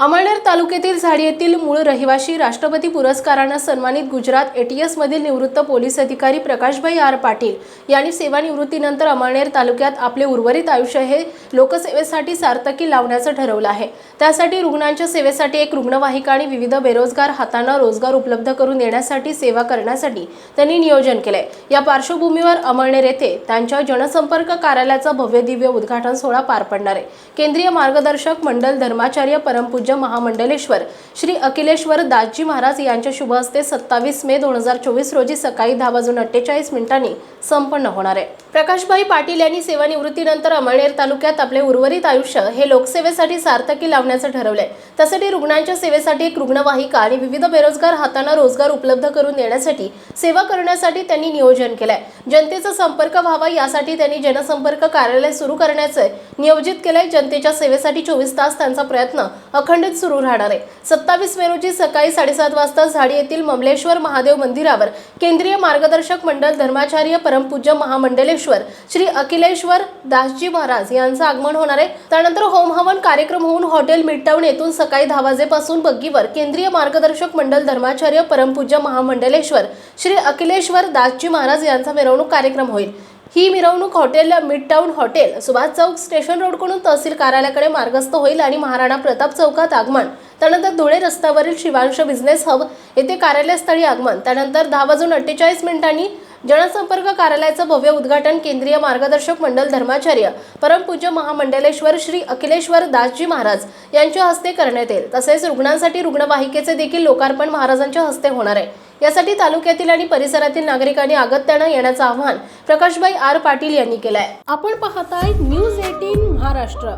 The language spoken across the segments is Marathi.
अमळनेर तालुक्यातील झाडी येथील मूळ रहिवाशी राष्ट्रपती पुरस्कारानं सन्मानित गुजरात एटीएस मधील निवृत्त पोलीस अधिकारी प्रकाशभाई आर पाटील यांनी सेवानिवृत्तीनंतर अमळनेर तालुक्यात आपले उर्वरित आयुष्य हे लोकसेवेसाठी सार्थकी लावण्याचं ठरवलं आहे. त्यासाठी रुग्णांच्या सेवेसाठी एक रुग्णवाहिका आणि विविध बेरोजगार हातांना रोजगार उपलब्ध करून देण्यासाठी सेवा करण्यासाठी त्यांनी नियोजन केलंय. या पार्श्वभूमीवर अमळनेर येथे त्यांच्या जनसंपर्क कार्यालयाचा भव्य दिव्य उद्घाटन सोहळा पार पडणार आहे. केंद्रीय मार्गदर्शक मंडल धर्माचार्य परमपूज्य महामंडलेश्वर. श्री अखिलेश्वर दासजी महाराज यांच्या शुभ हस्ते सत्तावीस मे दोन हजार चोवीस रोजी सकाळी दहा वाजून अठ्ठेचाळीस मिनिटांनी संपन्न होणार आहे. प्रकाशभाई पाटील यांनी सेवानिवृत्तीनंतर अमळनेर तालुक्यात आपले उर्वरित आयुष्य हे लोकसेवेसाठी सार्थकी लावण्याचं ठरवलंय. त्यासाठी रुग्णांच्या सेवेसाठी एक रुग्णवाहिका आणि विविध बेरोजगार हातांना रोजगार उपलब्ध करून देण्यासाठी सेवा करण्यासाठी त्यांनी नियोजन केलंय. जनतेचा संपर्क व्हावा यासाठी त्यांनी जनसंपर्क कार्यालय सुरू करण्याचं नियोजित केलंय. जनतेच्या सेवेसाठी चोवीस तास त्यांचा प्रयत्न अखंड अखंडित सुरू राहणार आहे. सत्तावीस मे रोजी सकाळी साडेसात वाजता झाडी येथील ममलेश्वर महादेव मंदिरावर केंद्रीय मार्गदर्शक मंडळ धर्माचार्य परमपूज्य महामंडलेश्वर श्री अखिलेश्वर दासजी महाराज यांचं आगमन होणार आहे. त्यानंतर होम हवन कार्यक्रम होऊन हॉटेल मिडटाऊन येथून सकाळी दहा वाजेपासून बग्गीवर केंद्रीय मार्गदर्शक मंडळ धर्माचार्य परमपूज्य महामंडलेश्वर श्री अखिलेश्वर दासजी महाराज यांचा मिरवणूक कार्यक्रम होईल. ही मिरवणूक hotel Midtown hotel Subhash Chowk station रोडकडून तहसील कार्यालयाकडे मार्गस्थ होईल आणि महाराणा प्रताप चौकात आगमन. त्यानंतर धुळे रस्त्यावरील शिवांश बिझनेस हब येथे कार्यालयस्थळी आगमन. त्यानंतर दहा वाजून अठ्ठेचाळीस मिनिटांनी जनसंपर्क कार्यालयाचं भव्य उद्घाटन केंद्रीय मार्गदर्शक मंडल धर्माचार्य परमपूज्य महामंडलेश्वर श्री अखिलेश्वर दासजी महाराज यांच्या हस्ते करण्यात येईल. तसेच रुग्णांसाठी रुग्णवाहिकेचे देखील लोकार्पण महाराजांच्या हस्ते होणार आहे. यासाठी तालुक्यातील आणि परिसरातील नागरिकांनी अगत्यानं येण्याचं आवाहन प्रकाशभाई आर पाटील यांनी केलं आहे आपण पाहताय न्यूज एटीन महाराष्ट्र.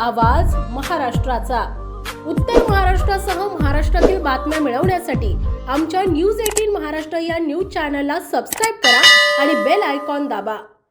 आवाज महाराष्ट्राचा. उत्तर महाराष्ट्रासह महाराष्ट्रातील बातम्या मिळवण्यासाठी आमच्या न्यूज एटीन महाराष्ट्र या न्यूज चॅनलला सबस्क्राईब करा आणि बेल आयकॉन दाबा.